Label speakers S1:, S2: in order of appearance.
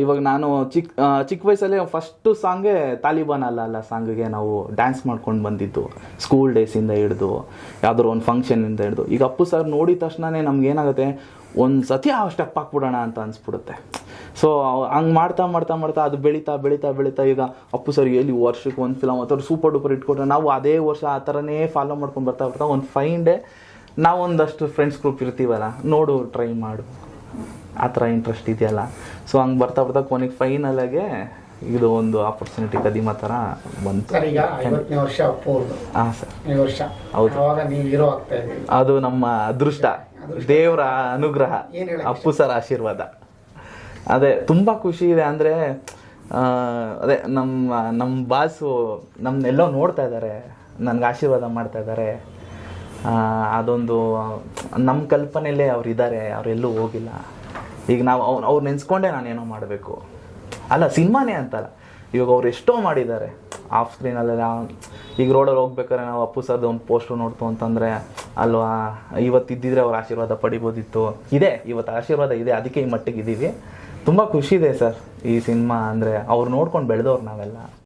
S1: ಇವಾಗ ನಾನು ಚಿಕ್ಕ ಚಿಕ್ಕ ವಯಸ್ಸಲ್ಲೇ ಫಸ್ಟು ಸಾಂಗೇ ತಾಲಿಬಾನ್ ಅಲ್ಲ ಅಲ್ಲ ಸಾಂಗ್ಗೆ ನಾವು ಡ್ಯಾನ್ಸ್ ಮಾಡ್ಕೊಂಡು ಬಂದಿದ್ದು. ಸ್ಕೂಲ್ ಡೇಸಿಂದ ಹಿಡಿದು, ಯಾವ್ದಾದ್ರು ಒಂದು ಫಂಕ್ಷನಿಂದ ಹಿಡಿದು. ಈಗ ಅಪ್ಪು ಸರ್ ನೋಡಿದ ತಕ್ಷಣನೇ ನಮ್ಗೆ ಏನಾಗುತ್ತೆ, ಒಂದು ಸತಿ ಆ ಸ್ಟೆಪ್ ಹಾಕ್ಬಿಡೋಣ ಅಂತ ಅನಿಸ್ಬಿಡುತ್ತೆ. ಸೊ ಹಂಗೆ ಮಾಡ್ತಾ ಮಾಡ್ತಾ ಮಾಡ್ತಾ ಅದು ಬೆಳೀತಾ ಬೆಳೀತಾ ಬೆಳೀತಾ ಈಗ ಅಪ್ಪು ಸರ್ ಎಲ್ಲಿ ವರ್ಷಕ್ಕೆ ಒಂದು ಫಿಲಮ್ ಅಥವಾ ಸೂಪರ್ ಡೂಪರ್ ಇಟ್ಕೊಟ್ರೆ ನಾವು ಅದೇ ವರ್ಷ ಆ ಥರನೇ ಫಾಲೋ ಮಾಡ್ಕೊಂಡು ಬರ್ತಾ ಬರ್ತಾ ಒಂದು ಫೈನ್ ಡೇ ನಾವು ಒಂದಷ್ಟು ಫ್ರೆಂಡ್ಸ್ ಗ್ರೂಪ್ ಇರ್ತೀವಲ್ಲ, ನೋಡು ಟ್ರೈ ಮಾಡು. ಆ ಥರ ಇಂಟ್ರೆಸ್ಟ್ ಇದೆಯಲ್ಲ. ಸೊ ಹಂಗೆ ಬರ್ತಾ ಬರ್ತಾ ಕೊನೆಗೆ ಫೈನಲಾಗೆ ಇದು ಒಂದು ಆಪರ್ಚುನಿಟಿ ಕದಿಮ ಥರ ಬಂತು.
S2: ವರ್ಷ
S1: ಹಾಂ ಸರ್.
S2: ವರ್ಷ.
S1: ಹೌದು. ಅದು ನಮ್ಮ ಅದೃಷ್ಟ. ದೇವರ ಅನುಗ್ರಹ. ಅಪ್ಪು ಸರ್ ಆಶೀರ್ವಾದ. ಅದೇ ತುಂಬ ಖುಷಿ ಇದೆ ಅಂದರೆ ಅದೇ ನಮ್ಮ ನಮ್ಮ ಬಾಸು ನಮ್ಮನ್ನೆಲ್ಲೋ ನೋಡ್ತಾ ಇದ್ದಾರೆ ನನಗೆ ಆಶೀರ್ವಾದ ಮಾಡ್ತಾ ಇದ್ದಾರೆ ಅದೊಂದು ನಮ್ಮ ಕಲ್ಪನೆಯಲ್ಲೇ ಅವ್ರು ಇದ್ದಾರೆ ಅವರೆಲ್ಲೂ ಹೋಗಿಲ್ಲ. ಈಗ ನಾವು ಅವ್ನು ಅವ್ರು ನೆನೆಸ್ಕೊಂಡೆ ನಾನೇನೋ ಮಾಡಬೇಕು. ಅಲ್ಲ, ಸಿನಿಮಾನೇ ಅಂತಲ್ಲ. ಇವಾಗ ಅವ್ರು ಎಷ್ಟೋ ಮಾಡಿದ್ದಾರೆ. ಆಫ್ ಸ್ಕ್ರೀನಲ್ಲೆಲ್ಲ ಈಗ ರೋಡಲ್ಲಿ ಹೋಗ್ಬೇಕಾದ್ರೆ ನಾವು ಅಪ್ಪು ಸರ್ದು ಒಂದು ಪೋಸ್ಟು ನೋಡ್ತು ಅಂತಂದರೆ, ಅಲ್ವಾ? ಇವತ್ತಿದ್ದಿದ್ರೆ ಅವ್ರ ಆಶೀರ್ವಾದ ಪಡಿಬೋದಿತ್ತು. ಇದೆ, ಇವತ್ತು ಆಶೀರ್ವಾದ ಇದೆ. ಅದಕ್ಕೆ ಈ ಮಟ್ಟಿಗೆ ಇದ್ದೀವಿ ತುಂಬ ಖುಷಿ ಇದೆ ಸರ್ ಈ ಸಿನಿಮಾ ಅಂದರೆ. ಅವ್ರು ನೋಡ್ಕೊಂಡು ಬೆಳೆದವ್ರು ನಾವೆಲ್ಲ.